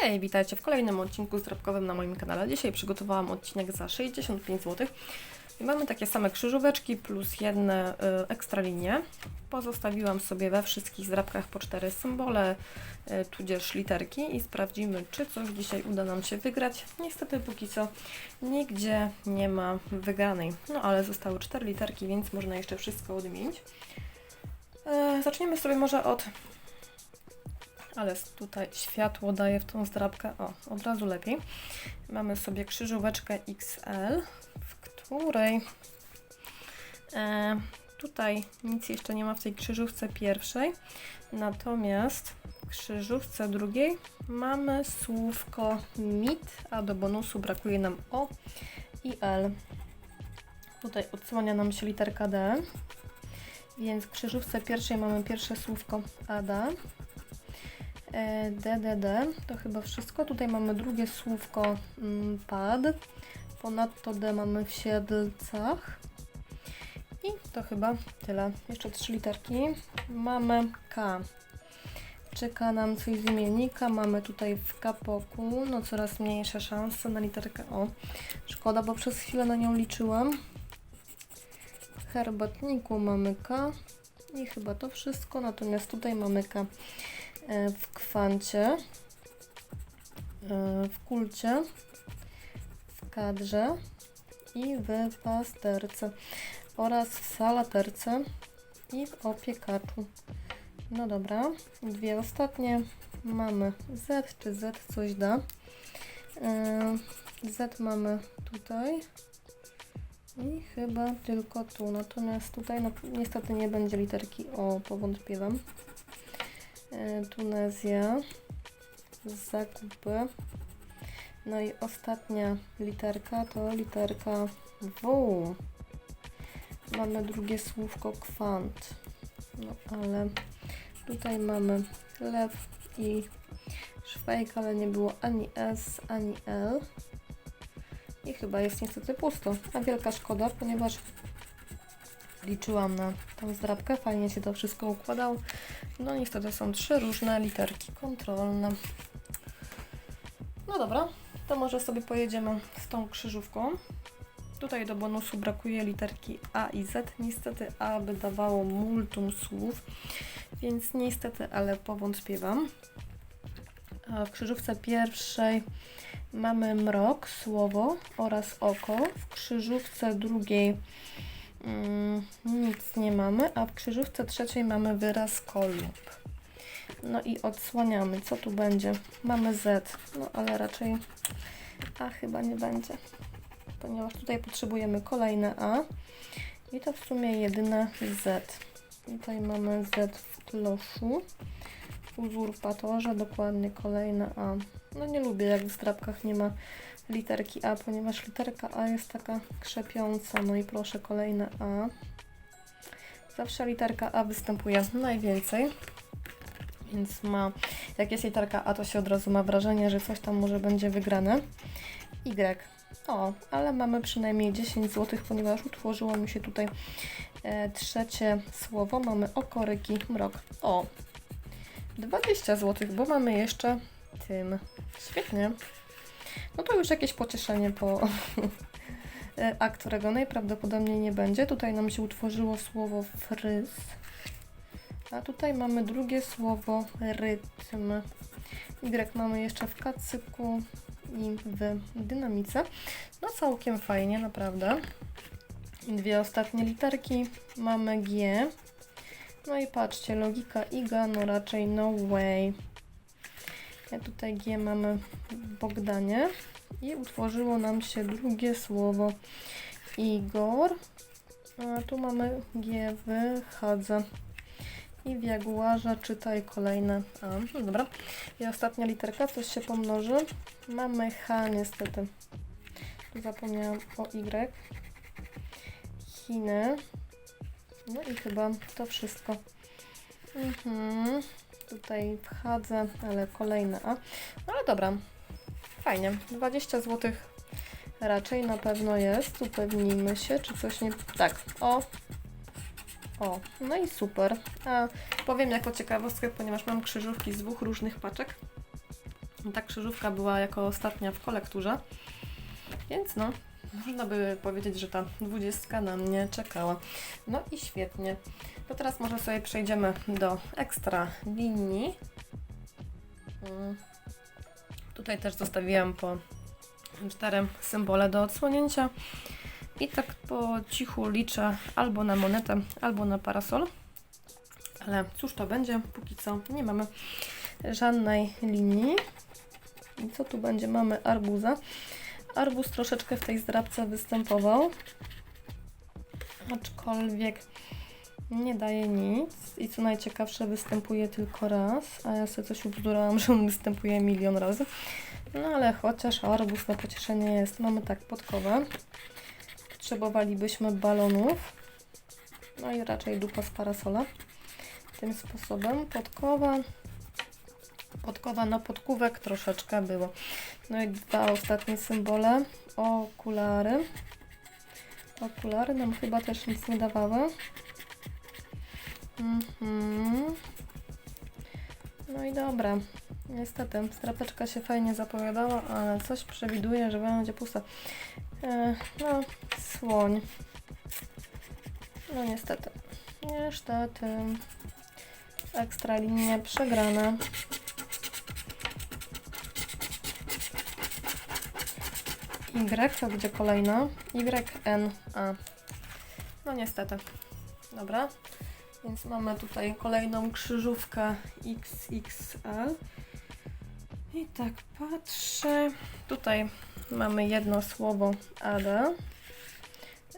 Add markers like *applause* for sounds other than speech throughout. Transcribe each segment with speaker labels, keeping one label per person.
Speaker 1: Hej, witajcie w kolejnym odcinku zdrabkowym na moim kanale. Dzisiaj przygotowałam odcinek za 65 zł. Mamy takie same krzyżóweczki plus jedne y, ekstra linie. Pozostawiłam sobie we wszystkich zdrabkach po cztery symbole, y, tudzież literki i sprawdzimy, czy coś dzisiaj uda nam się wygrać. Niestety póki co nigdzie nie ma wygranej. No ale zostały cztery literki, więc można jeszcze wszystko odmienić. E, zaczniemy sobie może od ale tutaj światło daje w tą zdrabkę. O, od razu lepiej. Mamy sobie krzyżóweczkę XL, w której e, tutaj nic jeszcze nie ma w tej krzyżówce pierwszej, natomiast w krzyżówce drugiej mamy słówko MIT, a do bonusu brakuje nam O i L. Tutaj odsłania nam się literka D, więc w krzyżówce pierwszej mamy pierwsze słówko ADA. E, DDD to chyba wszystko. Tutaj mamy drugie słówko mm, pad. Ponadto D mamy w siedlcach. I to chyba tyle. Jeszcze trzy literki. Mamy K. Czeka nam coś z imiennika. Mamy tutaj w kapoku no coraz mniejsze szanse na literkę O. Szkoda, bo przez chwilę na nią liczyłam. W herbatniku mamy K. I chyba to wszystko. Natomiast tutaj mamy K e, w kwancie, e, w kulcie, w kadrze i w pasterce oraz w salaterce i w opiekaczu. No dobra, dwie ostatnie. Mamy Z, czy Z coś da. E, Z mamy tutaj i chyba tylko tu. Natomiast tutaj no, niestety nie będzie literki O, powątpiewam. E, Tunezja, zakupy. No i ostatnia literka to literka W. Mamy drugie słówko kwant. No ale tutaj mamy lew i szwajk, ale nie było ani S, ani L. I chyba jest niestety pusto. A wielka szkoda, ponieważ liczyłam na tą zdrabkę. Fajnie się to wszystko układało. No niestety są trzy różne literki kontrolne. No dobra, to może sobie pojedziemy z tą krzyżówką. Tutaj do bonusu brakuje literki A i Z. Niestety A by dawało multum słów, więc niestety, ale powątpiewam. W krzyżówce pierwszej mamy mrok, słowo oraz oko. W krzyżówce drugiej nic nie mamy, a w krzyżówce trzeciej mamy wyraz kolumb. No i odsłaniamy. Co tu będzie? Mamy Z, no ale raczej A chyba nie będzie, ponieważ tutaj potrzebujemy kolejne A i to w sumie jedyne Z. Tutaj mamy Z w kloszu, w uzurpatorze, dokładnie kolejne A. No nie lubię jak w zdrabkach nie ma literki A, ponieważ literka A jest taka krzepiąca. No i proszę kolejne A. Zawsze literka A występuje najwięcej. Więc ma, jak jest literka A, to się od razu ma wrażenie, że coś tam może będzie wygrane. Y. O, ale mamy przynajmniej 10 zł, ponieważ utworzyło mi się tutaj e, trzecie słowo. Mamy okoryki, mrok. O, 20 zł, bo mamy jeszcze tym. Świetnie. No to już jakieś pocieszenie po *laughs* A, którego najprawdopodobniej nie będzie. Tutaj nam się utworzyło słowo fryz. A tutaj mamy drugie słowo rytm. Y mamy jeszcze w kacyku i w dynamice. No całkiem fajnie, naprawdę. Dwie ostatnie literki. Mamy G. No i patrzcie, logika IGA, no raczej no way. Ja tutaj G mamy Bogdanie i utworzyło nam się drugie słowo Igor. A tu mamy G w Hadze. I w Jaguarze czytaj kolejne A. No dobra. I ostatnia literka, coś się pomnoży. Mamy H niestety. Tu zapomniałam o Y. Chiny. No i chyba to wszystko. Mhm. Tutaj w Hadze, ale kolejne A. No ale dobra. Fajnie. 20 zł raczej na pewno jest. Upewnijmy się, czy coś nie... Tak. O, o, no i super. A powiem jako ciekawostkę, ponieważ mam krzyżówki z dwóch różnych paczek. Ta krzyżówka była jako ostatnia w kolekturze, więc no, można by powiedzieć, że ta dwudziestka na mnie czekała. No i świetnie. To teraz może sobie przejdziemy do ekstra linii. Mm. Tutaj też zostawiłam po cztery symbole do odsłonięcia. I tak po cichu liczę albo na monetę, albo na parasol. Ale cóż to będzie? Póki co nie mamy żadnej linii. I co tu będzie? Mamy arbuza. Arbuz troszeczkę w tej zdrabce występował. Aczkolwiek nie daje nic. I co najciekawsze, występuje tylko raz. A ja sobie coś ubzdurałam, *laughs* że on występuje milion razy. No ale chociaż arbuz na pocieszenie jest. Mamy tak podkowę. Potrzebowalibyśmy balonów. No i raczej dupa z parasola. Tym sposobem podkowa. Podkowa na podkówek troszeczkę było. No i dwa ostatnie symbole. Okulary. Okulary nam chyba też nic nie dawały. Mhm. No i dobra. Niestety, strapeczka się fajnie zapowiadała, ale coś przewiduje, że będzie pusta. E, no, słoń. No niestety. Niestety. Ekstra linie przegrane. Y, to gdzie kolejna? Y, N, A. No niestety. Dobra. Więc mamy tutaj kolejną krzyżówkę XXL. I tak patrzę. Tutaj mamy jedno słowo AD.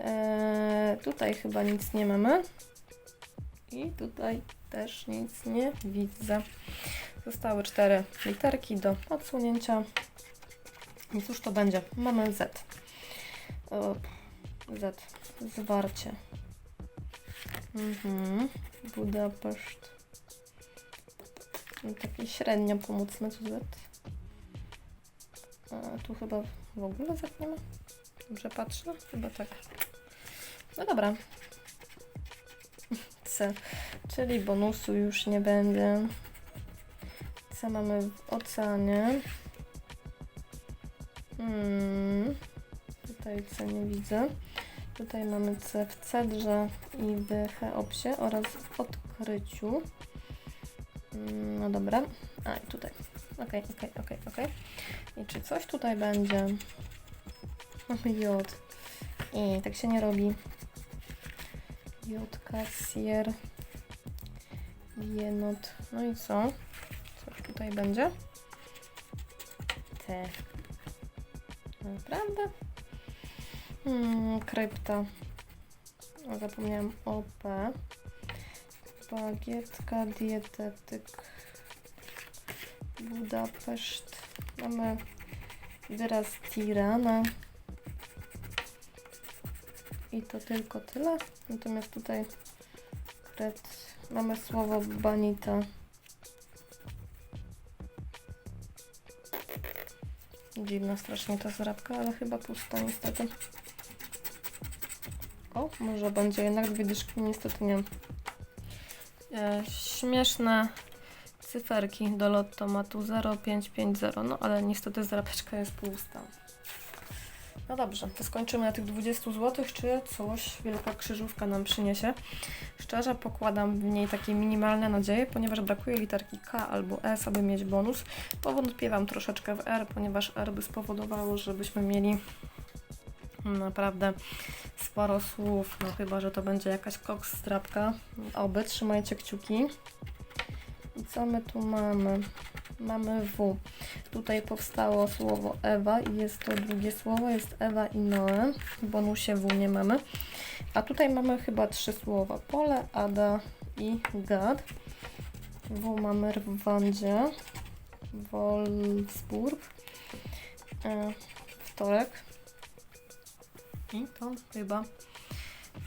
Speaker 1: Eee, tutaj chyba nic nie mamy. I tutaj też nic nie widzę. Zostały cztery literki do odsunięcia. I cóż to będzie? Mamy Z. Z. Zwarcie. Mhm. Budapeszt. No, Taki średnio pomocny tu Z. A tu chyba w ogóle Z nie ma. Dobrze patrzę? Chyba tak. No dobra. *laughs* C. Czyli bonusu już nie będzie. C mamy w oceanie. Hmm. Tutaj C nie widzę. Tutaj mamy C w cedrze i w Cheopsie oraz w odkryciu. Mm, No dobra. A i tutaj. Okej, okej, okej, okej. I czy coś tutaj będzie? Mamy *laughs* J. I tak się nie robi. J, kasjer. Jenot. No i co? Coś tutaj będzie? T. Naprawdę? Hmm, krypta. Zapomniałam o P. Bagietka, dietetyk. Budapeszt. Mamy wyraz Tirana. I to tylko tyle. Natomiast tutaj kret, mamy słowo banita. Dziwna strasznie ta zrabka, ale chyba pusta niestety. O, może będzie jednak dwie dyszki, niestety nie. E, śmieszne cyferki do lottomatu 0550, no ale niestety zrabeczka jest pusta. No dobrze, to skończymy na tych 20 zł, czy coś wielka krzyżówka nam przyniesie. Szczerze pokładam w niej takie minimalne nadzieje, ponieważ brakuje literki K albo S, aby mieć bonus. Powątpiewam troszeczkę w R, ponieważ R by spowodowało, żebyśmy mieli naprawdę sporo słów, no chyba, że to będzie jakaś koks strapka. Oby, trzymajcie kciuki. I co my tu mamy? Mamy W. Tutaj powstało słowo Ewa i jest to drugie słowo, jest Ewa i Noe. W bonusie W nie mamy. A tutaj mamy chyba trzy słowa. Pole, Ada i Gad. W mamy Rwandzie, Wolfsburg, e, wtorek. I to chyba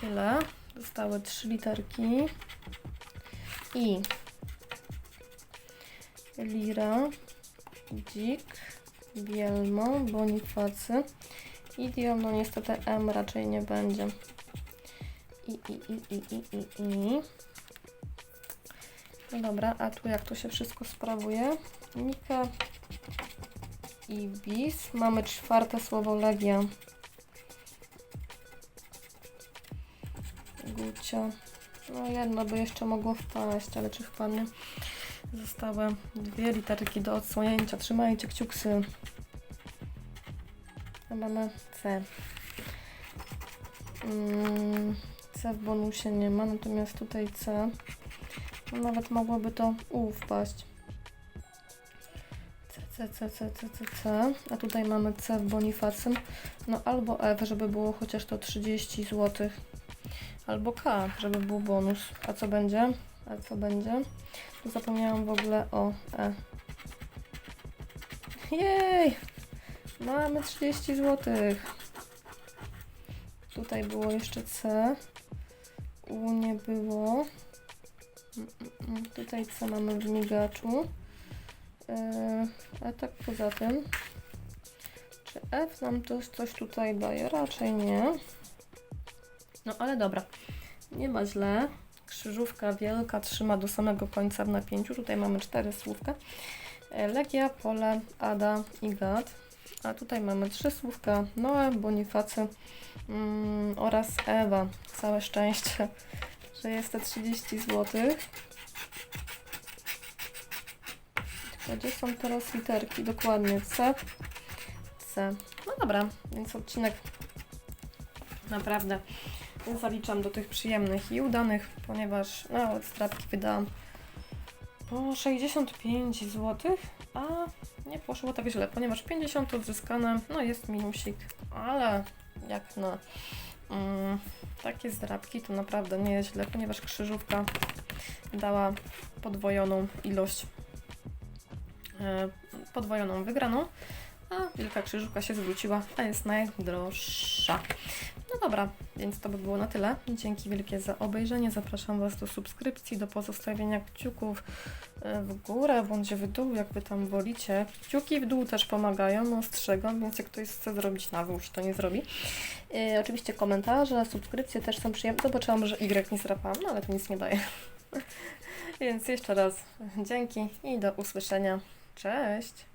Speaker 1: tyle. Zostały trzy literki. I Lira, Dzik, Bielmo, Bonifacy. Idiom, no niestety M raczej nie będzie. I, i, i, i, i, i, i. No dobra, a tu jak to się wszystko sprawuje? Nika, Ibis. Mamy czwarte słowo Legia. Gucia. No jedno by jeszcze mogło wpaść, ale czy wpadnie? Zostały dwie literki do odsłonięcia. Trzymajcie kciuksy. A mamy C. Mm, C w bonusie nie ma, natomiast tutaj C. No nawet mogłoby to U wpaść. C, C, C, C, C, C. A tutaj mamy C w bonifacym. No albo F, żeby było chociaż to 30 zł. Albo K, żeby był bonus. A co będzie? A co będzie? Tu Zapomniałam w ogóle o E. Jej! Mamy 30 zł. Tutaj było jeszcze C. U nie było. Mm, mm, mm. Tutaj C mamy w migaczu. Yy, a tak poza tym. Czy F nam to coś tutaj daje? Raczej nie. No ale dobra. Nie ma źle. Krzyżówka wielka trzyma do samego końca w napięciu. Tutaj mamy cztery słówka. E, Legia, Pole, Ada i Gad. A tutaj mamy trzy słówka. Noe, Bonifacy mm, oraz Ewa. Całe szczęście, *laughs* że jest te 30 zł. Gdzie są teraz literki? Dokładnie C. C. No dobra, więc odcinek naprawdę zaliczam do tych przyjemnych i udanych, ponieważ no, strapki wydałam po 65 zł, a nie poszło tak źle, ponieważ 50 odzyskane, no jest minusik, ale jak na mm, takie zdrabki to naprawdę nie jest źle, ponieważ krzyżówka dała podwojoną ilość, e, podwojoną wygraną, a wielka krzyżówka się zwróciła, a jest najdroższa. No dobra, więc to by było na tyle. Dzięki wielkie za obejrzenie. Zapraszam Was do subskrypcji, do pozostawienia kciuków e, w górę bądź w dół, jak Wy tam wolicie. Kciuki w dół też pomagają, ostrzegam, więc jak ktoś chce zrobić na już to nie zrobi. E, oczywiście komentarze, subskrypcje też są przyjemne. Zobaczyłam, że Y nie zrapałam, no ale to nic nie daje. *laughs* więc jeszcze raz dzięki i do usłyszenia. Cześć!